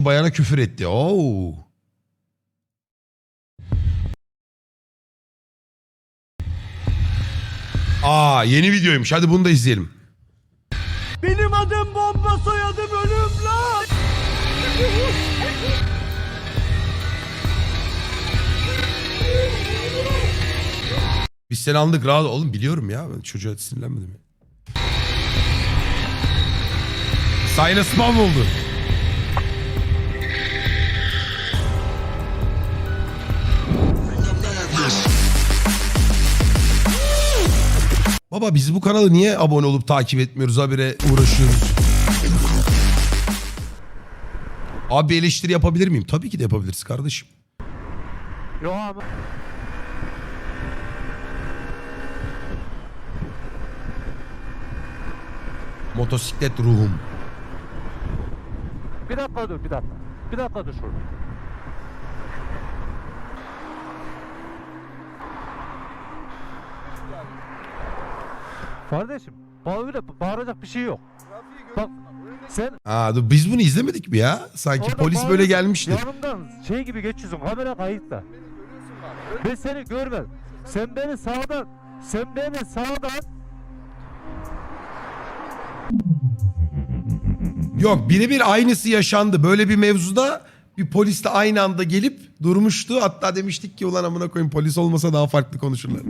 Bayana küfür etti. Oo. Aa yeni videoymuş. Hadi bunu da izleyelim. Benim adım bomba soyadım ölüm lan. Biz seni andık rahat oğlum biliyorum ya. Ben çocuğa sinirlenmedim. Silas Mom oldu. Baba biz bu kanalı niye abone olup takip etmiyoruz habire uğraşıyoruz. Abi eleştiri yapabilir miyim? Tabii ki de yapabiliriz kardeşim. Yo abi. Motosiklet ruhum. Bir dakika dur bir dakika. Bir dakika dur şurada. Kardeşim öyle bağıracak bir şey yok. Bak sen Aa, dur, biz bunu izlemedik mi ya? Sanki orada polis böyle bağırıyorsun, gelmişti. Yanımdan şey gibi geçiyorsun kamera kayıtla. Ben seni görmedim. Sen beni sağdan sen beni sağdan Yok birebir aynısı yaşandı. Böyle bir mevzuda bir polis de aynı anda gelip durmuştu. Hatta demiştik ki ulan amına koyayım polis olmasa daha farklı konuşurlar.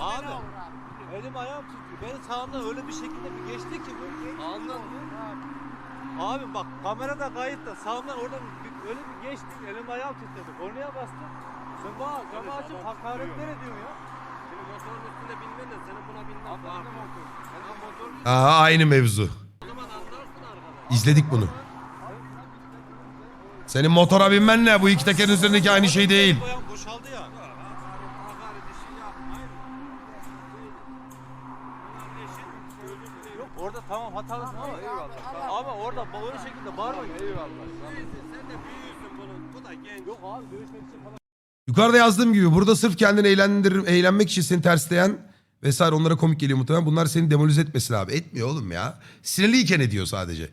Abi elim ayağım sağımdan öyle bir şekilde bir geçti ki bu. Anladın Abi bak kamerada kayıtta sağımdan oradan bir, öyle bir geçti. Elim ayağım titredi. Kornaya bastım. Sen bana camı açıp hakaretler ediyorsun ya. Senin motorun üstünde binmen de senin buna binmen. Sen de motorun Aa, aynı mevzu. İzledik bunu. Senin motora binmen ne? Bu iki tekerin üzerindeki aynı şey değil. Boşaldı ya. Hatalısın ama eyvallah. Ama orada böyle şekilde bağırma. Eyvallah. Sen de büyüyorsun bunu. Bu da genç. Yok abi dövüşmek için falan. Yukarıda yazdığım gibi burada sırf kendini eğlendir, eğlenmek için seni tersleyen vesaire onlara komik geliyor muhtemelen. Bunlar seni demolize etmesin abi. Etmiyor oğlum ya. Sinirliyken ediyor sadece.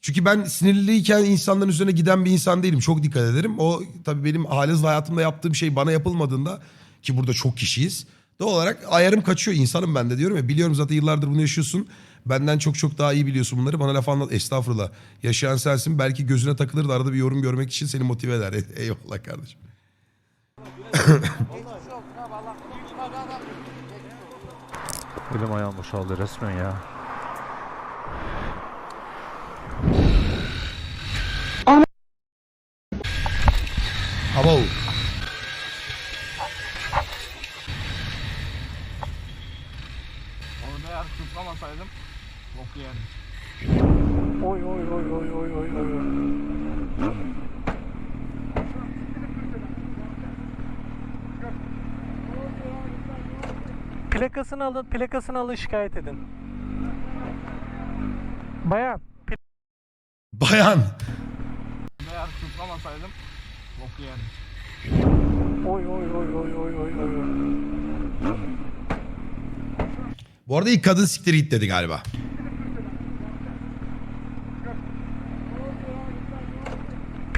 Çünkü ben sinirliyken insanların üzerine giden bir insan değilim. Çok dikkat ederim. O tabii benim halihazırda hayatımda yaptığım şey bana yapılmadığında ki burada çok kişiyiz. Doğal olarak ayarım kaçıyor. İnsanım ben de diyorum ya. Biliyorum zaten yıllardır bunu yaşıyorsun. Benden çok çok daha iyi biliyorsun bunları. Bana laf anlat. Estağfurullah. Yaşayan sensin. Belki gözüne takılır da arada bir yorum görmek için seni motive eder. Eyvallah kardeşim. Elim ayağım boşaldı resmen ya. Abo. Bok yerdim. Oy oy oy oy oy oy oy. Plakasını alın, plakasını alın şikayet edin. Bayan, Bayan. Eğer tutlamasaydım bok yerdim. oy oy oy oy oy oy oy. Bu arada ilk kadın siktir git dedi galiba.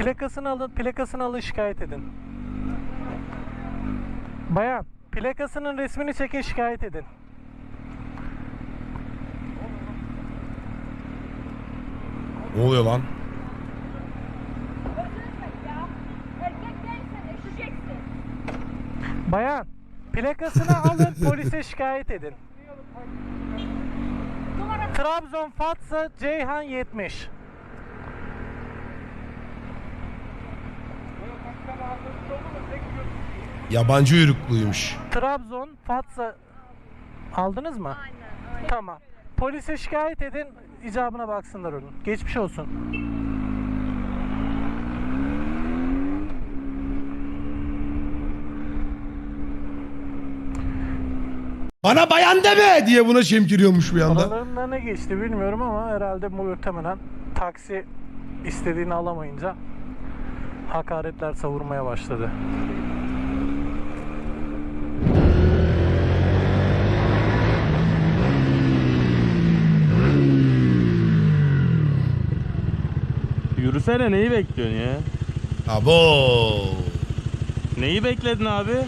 Plakasını alın, plakasını alın şikayet edin. Bayan, plakasının resmini çekin şikayet edin. Ne oluyor lan? Bayan, plakasını alın polise şikayet edin. Numara Trabzon Fatsa Ceyhan 70. Yabancı uyrukluymuş. Trabzon Fatsa aldınız mı? aynen öyle. Tamam. Polise şikayet edin, icabına baksınlar onun. Geçmiş olsun. Bana bayan deme diye buna şemkiriyormuş bir anda. Aralarında ne geçti bilmiyorum ama herhalde muhtemelen taksi istediğini alamayınca hakaretler savurmaya başladı. Yürüsene neyi bekliyorsun ya? Abo. Neyi bekledin abi?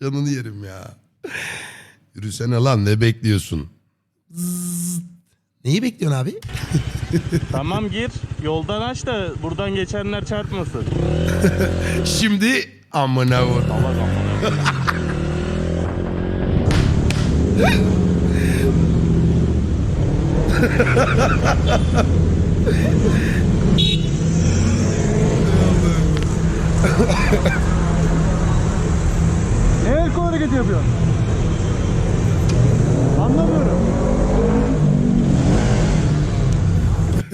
Canını yerim ya. Yürüsene lan ne bekliyorsun? Zzz. Neyi bekliyorsun abi? tamam gir. Yoldan aç da buradan geçenler çarpmasın. Şimdi amına vur. Ne el kol hareketi yapıyorsun? Anlamıyorum.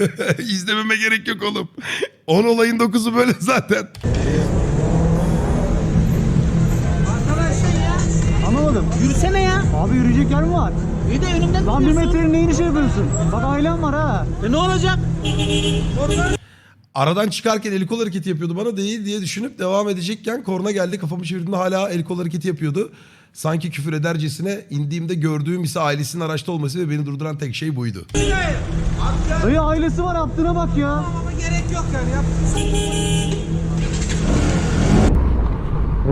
İzlememe gerek yok oğlum. 10 olayın 9'u böyle zaten. Anlamadım. Yürüsene ya. Abi yürüyecek yer mi var? İyi de önümden Lan bir duruyorsun. metrenin neyini şey yapıyorsun? Bak ailem var ha. E ne olacak? Aradan çıkarken el kol hareketi yapıyordu bana değil diye düşünüp devam edecekken korna geldi kafamı çevirdiğimde hala el kol hareketi yapıyordu. Sanki küfür edercesine indiğimde gördüğüm ise ailesinin araçta olması ve beni durduran tek şey buydu. Dayı ailesi var yaptığına bak ya. Ama gerek yok yani yap.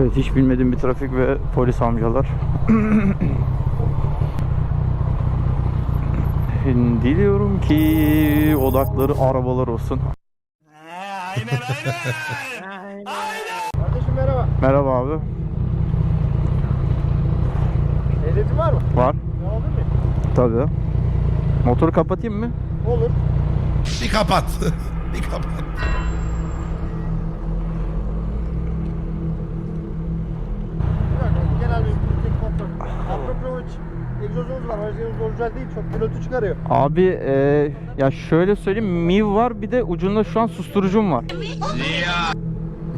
Evet hiç bilmediğim bir trafik ve polis amcalar. Diliyorum ki odakları arabalar olsun. Kardeşim merhaba. Merhaba abi. Ehliyetin var mı? Var. Ne aldın mı? Tabii. Motoru kapatayım mı? Olur. Bir kapat. bir kapat. Genel bir kontrol. Apropos egzozumuz var. Aracımız orijinal değil. Çok gürültü çıkarıyor. Abi e, ya şöyle söyleyeyim MIV var bir de ucunda şu an susturucum var.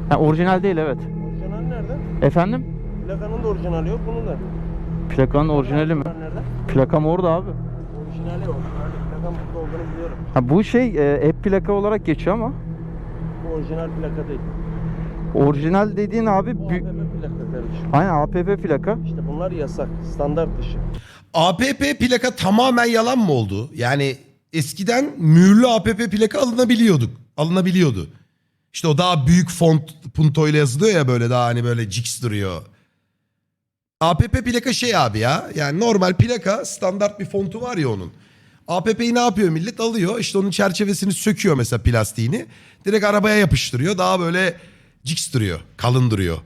Ha, orijinal değil evet. Orijinal nerede? Efendim? Plakanın da orijinali yok. Bunun da. Plakanın orijinali mi? Nerede? Plakam orada abi. Orijinali yok. Orijinali. Plakan burada olduğunu biliyorum. Ha, bu şey e, app plaka olarak geçiyor ama Bu orijinal plaka değil. orijinal dediğin abi Bu APP plaka kardeşim. Aynen APP plaka. İşte bunlar yasak. Standart dışı. APP plaka tamamen yalan mı oldu? Yani eskiden mühürlü APP plaka alınabiliyorduk. Alınabiliyordu. İşte o daha büyük font punto ile yazılıyor ya böyle daha hani böyle cix duruyor. APP plaka şey abi ya. Yani normal plaka standart bir fontu var ya onun. APP'yi ne yapıyor millet? Alıyor işte onun çerçevesini söküyor mesela plastiğini. Direkt arabaya yapıştırıyor. Daha böyle cix duruyor. Kalın duruyor.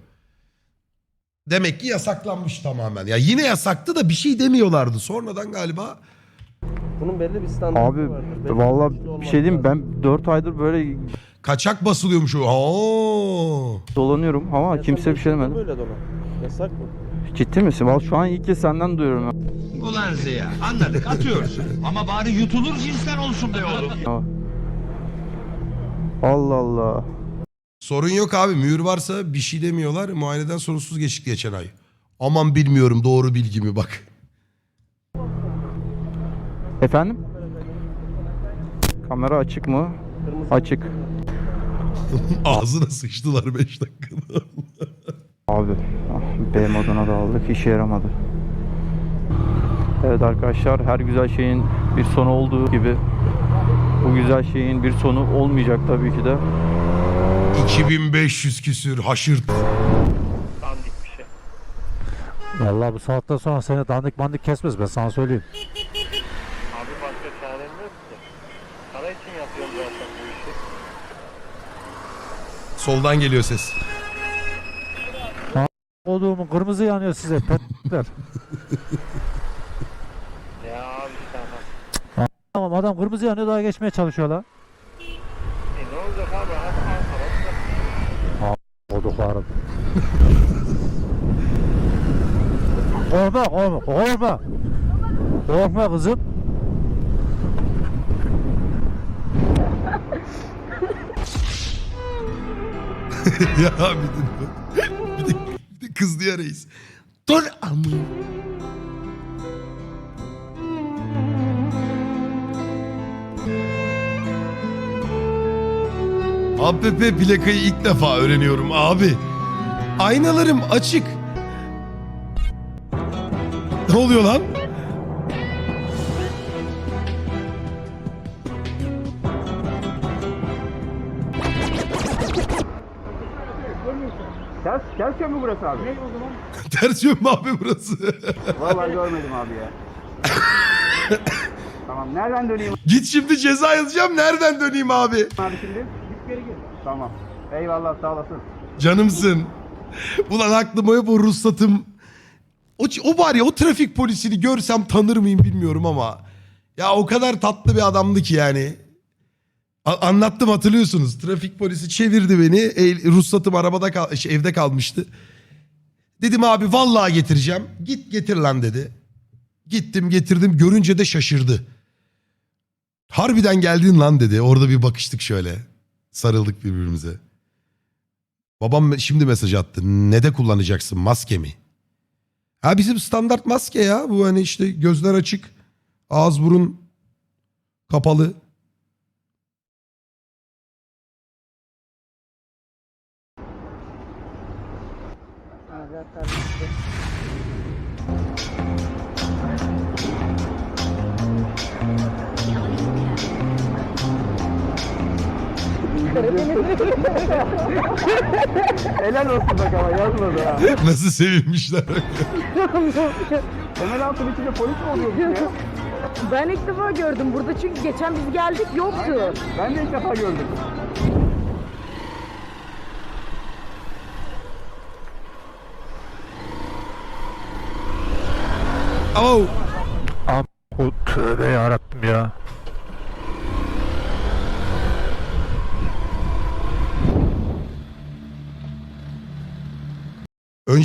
Demek ki yasaklanmış tamamen. Ya yine yasaktı da bir şey demiyorlardı. Sonradan galiba Bunun belli bir standartı Abi vardır. Belli ölçüde bir şey diyeyim lazım. ben 4 aydır böyle kaçak basılıyormuş o. Oo. dolanıyorum ama Ya kimse bir şey yılda demedi. Böyle dolan. Yasak mı? Ciddi misin? Vallahi şu an ilk kez senden duyuyorum. Ulan Ziya anladık atıyorsun. Ama bari yutulur cinsten olsun be oğlum. Allah Allah. Sorun yok abi. Mühür varsa bir şey demiyorlar. Muayeneden sorunsuz geçtik geçen ay. Aman bilmiyorum doğru bilgi mi bak. Efendim? Kamera açık mı? Kırmızı Açık. Ağzına sıçtılar 5 dakikada. Abi ah, B moduna da aldık işe yaramadı. Evet arkadaşlar her güzel şeyin bir sonu olduğu gibi bu güzel şeyin bir sonu olmayacak tabii ki de. 2500 küsür haşırt. Vallahi bu saatten sonra seni dandik mandik kesmez ben sana söyleyeyim. Abi başka çarem yok ki. Para için yapıyorum zaten bu işi. Soldan geliyor ses. Olduğumun kırmızı yanıyor size petler. Ya abi tamam. adam kırmızı yanıyor daha geçmeye çalışıyor lan. E ne olacak abi? Koduklarım. korkma korkma korkma. Korkma kızım. ya bir de, bir de, bir de kızdı ya reis. Dur amın. APP plakayı ilk defa öğreniyorum abi. Aynalarım açık. Ne oluyor lan? Ters, ters yön mü burası abi? Ne o zaman? Ters yön mü abi burası? Vallahi görmedim abi ya. tamam nereden döneyim Git şimdi ceza yazacağım nereden döneyim abi? abi şimdi? Geri gir. Tamam. Eyvallah sağ olasın. Canımsın. Ulan aklıma hep o ruhsatım. O, o var ya o trafik polisini görsem tanır mıyım bilmiyorum ama. Ya o kadar tatlı bir adamdı ki yani. A- anlattım hatırlıyorsunuz. Trafik polisi çevirdi beni. E, ruhsatım arabada kal şey, evde kalmıştı. Dedim abi vallahi getireceğim. Git getir lan dedi. Gittim getirdim. Görünce de şaşırdı. Harbiden geldin lan dedi. Orada bir bakıştık şöyle. Sarıldık birbirimize. Babam şimdi mesaj attı. Ne de kullanacaksın maske mi? Ha bizim standart maske ya. Bu hani işte gözler açık. Ağız burun kapalı. Helal olsun bak ama yazmadı ha. Nasıl sevinmişler. Temel altın içinde polis mi oluyormuş ya? Ben ilk defa gördüm burada çünkü geçen biz geldik yoktu. Ben de ilk defa gördüm. Oh. O tövbe yarabbim ya.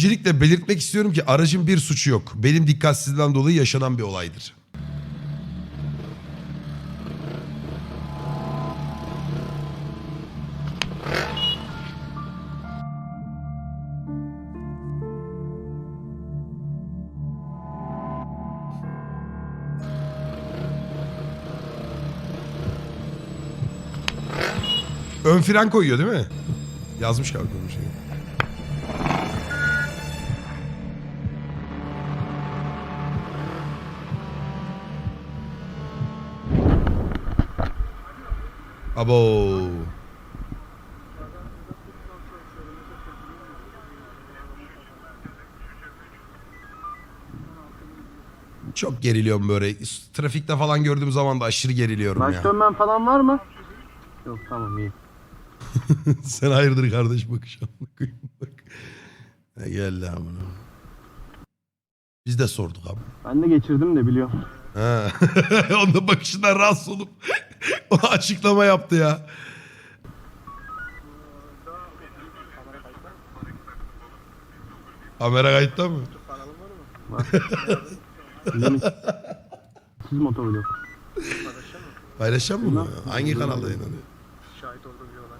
Öncelikle belirtmek istiyorum ki aracın bir suçu yok. Benim dikkatsizliğimden dolayı yaşanan bir olaydır. Ön fren koyuyor değil mi? Yazmış galiba bir şey. Abo. Çok geriliyorum böyle. Trafikte falan gördüğüm zaman da aşırı geriliyorum ya. dönmen falan var mı? Yok tamam iyi. Sen hayırdır kardeş bakış bak. Ha, Gel lan bunu. Biz de sorduk abi. Ben de geçirdim de biliyorum. Ha. Onun bakışından rahatsız olup o açıklama yaptı ya. Kamera kayıtta mı? Siz motorlu. Paylaşacak mı bunu? Hangi kanalda yayınlanıyor? Şahit olduğum bir olay.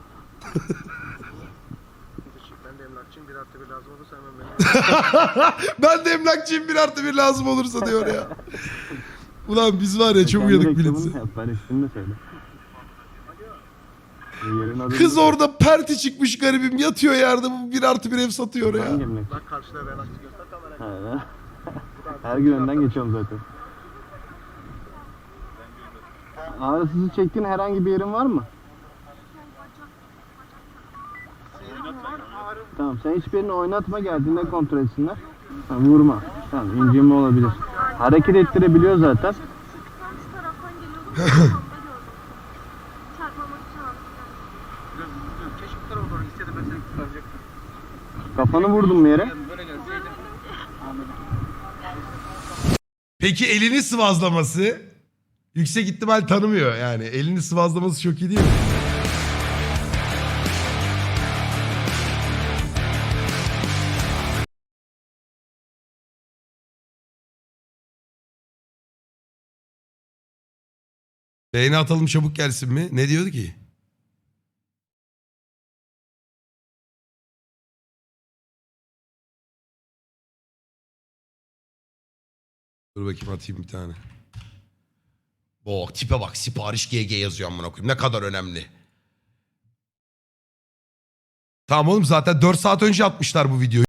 ben de emlakçıyım. Bir artı bir lazım olursa hemen beni Ben de emlakçıyım bir artı bir lazım olursa diyor ya. Ulan biz var ya çok uyanık milletiz. Ben de söyle. Yerin adı Kız orada perti çıkmış garibim yatıyor yerde bu bir artı bir ev satıyor ya. Hangi emlak? bak karşıda ben açtı göster kamerayı. Ha, Her gün önden geçiyorum zaten. Ağrısızı çektiğin herhangi bir yerin var mı? Tamam sen hiçbirini oynatma geldiğinde kontrol etsinler. Ha, vurma. Tamam incinme olabilir. Hareket ettirebiliyor zaten. Kafanı vurdun mu yere? Peki elini sıvazlaması yüksek ihtimal tanımıyor yani. Elini sıvazlaması çok iyi değil mi? Beğeni atalım çabuk gelsin mi? Ne diyordu ki? Dur bakayım atayım bir tane. Bak tipe bak sipariş GG yazıyor amına koyayım. Ne kadar önemli. Tamam oğlum zaten 4 saat önce atmışlar bu videoyu.